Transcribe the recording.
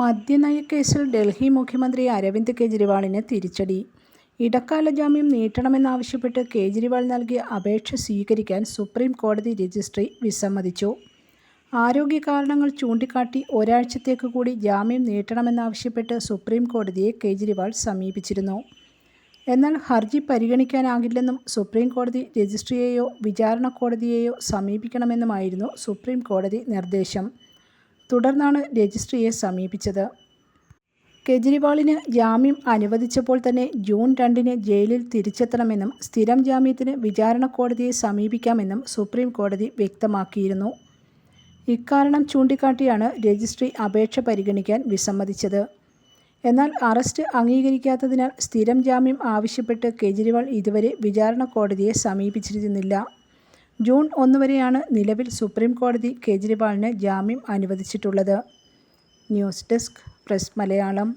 മദ്യനയക്കേസിൽ ഡൽഹി മുഖ്യമന്ത്രി അരവിന്ദ് കെജ്രിവാളിന് തിരിച്ചടി. ഇടക്കാല ജാമ്യം നീട്ടണമെന്നാവശ്യപ്പെട്ട് കേജ്രിവാൾ നൽകിയ അപേക്ഷ സ്വീകരിക്കാൻ സുപ്രീം കോടതി രജിസ്ട്രി വിസമ്മതിച്ചു. ആരോഗ്യ കാരണങ്ങൾ ചൂണ്ടിക്കാട്ടി ഒരാഴ്ചത്തേക്ക് കൂടി ജാമ്യം നീട്ടണമെന്നാവശ്യപ്പെട്ട് സുപ്രീം കോടതിയെ കേജ്രിവാൾ സമീപിച്ചിരുന്നു. എന്നാൽ ഹർജി പരിഗണിക്കാനാകില്ലെന്നും സുപ്രീം കോടതി രജിസ്ട്രിയെയോ വിചാരണ കോടതിയെയോ സമീപിക്കണമെന്നുമായിരുന്നു സുപ്രീം കോടതി നിർദ്ദേശം. തുടർന്നാണ് രജിസ്ട്രിയെ സമീപിച്ചത്. കെജ്രിവാളിന് ജാമ്യം അനുവദിച്ചപ്പോൾ തന്നെ ജൂൺ രണ്ടിന് ജയിലിൽ തിരിച്ചെത്തണമെന്നും സ്ഥിരം ജാമ്യത്തിന് വിചാരണ കോടതിയെ സമീപിക്കാമെന്നും സുപ്രീം കോടതി വ്യക്തമാക്കിയിരുന്നു. ഇക്കാരണം ചൂണ്ടിക്കാട്ടിയാണ് രജിസ്ട്രി അപേക്ഷ പരിഗണിക്കാൻ വിസമ്മതിച്ചത്. എന്നാൽ അറസ്റ്റ് അംഗീകരിക്കാത്തതിനാൽ സ്ഥിരം ജാമ്യം ആവശ്യപ്പെട്ട് കെജ്രിവാൾ ഇതുവരെ വിചാരണ കോടതിയെ സമീപിച്ചിരുന്നില്ല. ജൂൺ ഒന്ന് വരെയാണ് നിലവിൽ സുപ്രീം കോടതി കേജ്രിവാളിന് ജാമ്യം അനുവദിച്ചിട്ടുള്ളത്. News desk press Malayalam.